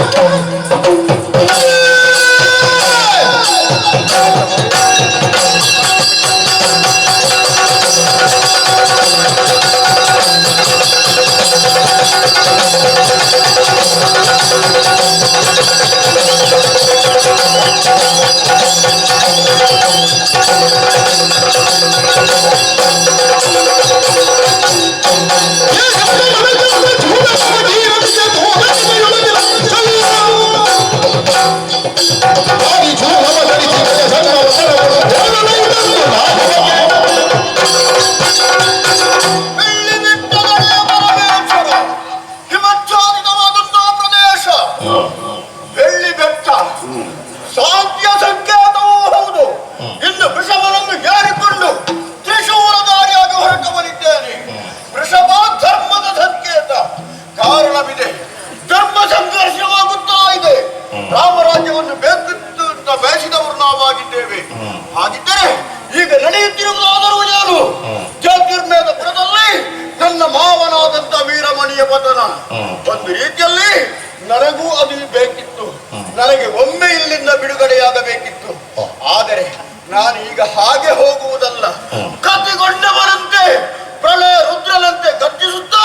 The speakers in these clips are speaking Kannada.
Yeah, ಶಾಂತಿಯ ಸಂಕೇತವೂ ಹೌದು. ಇನ್ನು ವೃಷಭನನ್ನು ಏರಿಕೊಂಡು ತ್ರಿಶೂಲಧಾರಿಯಾಗಿ ಹೊರಟವನಿದ್ದೇನೆ. ವೃಷಭ ಧರ್ಮದ ಸಂಕೇತ. ಕಾರಣವಿದೆ. ಧರ್ಮ ಸಂಘರ್ಷವಾಗುತ್ತಾ ಇದೆ. ರಾಮರಾಜ್ಯವನ್ನು ಬೇಕಿತ್ತು ಅಂತ ಬಯಸಿದವರು ನಾವಾಗಿದ್ದೇವೆ. ಹಾಗಿದ್ದರೆ ಈಗ ನಡೆಯುತ್ತಿರುವುದಾದರೂ ಏನು ಜ್ಯೋತಿರ್ಮೇದ ತನ್ನ ನನ್ನ ಮಾವನಾದಂತ ವೀರಮಣಿಯ ಪತನ ಒಂದು ರೀತಿಯಲ್ಲಿ ನನಗೂ ಅದು ಬೇಕಿತ್ತು. ನನಗೆ ಒಮ್ಮೆ ಇಲ್ಲಿಂದ ಬಿಡುಗಡೆಯಾಗಬೇಕಿತ್ತು. ಆದರೆ ನಾನು ಈಗ ಹಾಗೆ ಹೋಗುವುದಲ್ಲ. ಕತ್ತಿಗೊಂಡವರಂತೆ ಪ್ರಳಯ ರುದ್ರನಂತೆ ಗರ್ಜಿಸುತ್ತಾ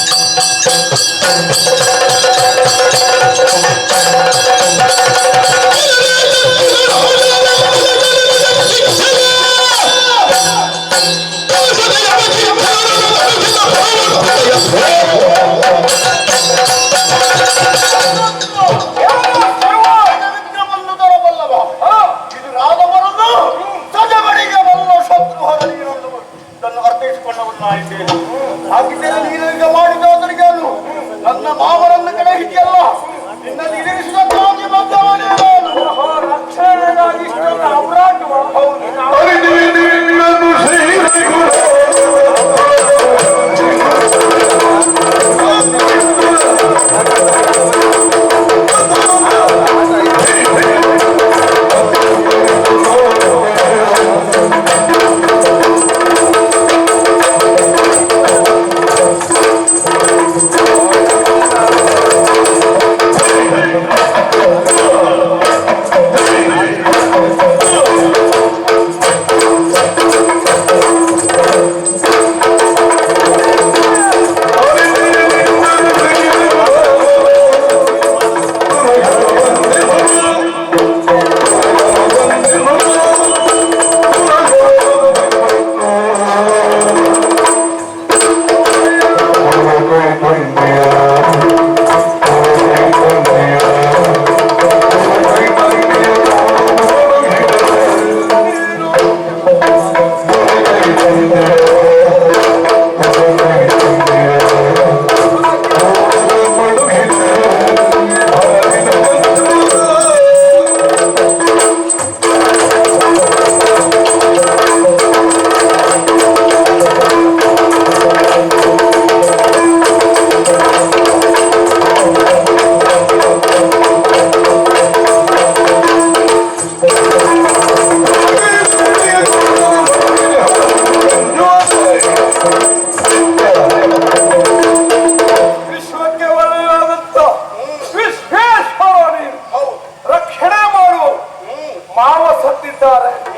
ಹಾಗಿದ್ದರೆ ನೀನು ಈಗ ಮಾಡಿದ ನನ್ನ ಮಾವರನ್ನು ಕಡೆ ಹಿಡಿಯಲ್ಲ. ನಿನ್ನ ಇಳಿಸುವ ನಿಲ್ಲಿಸಿದ್ದಾರೆ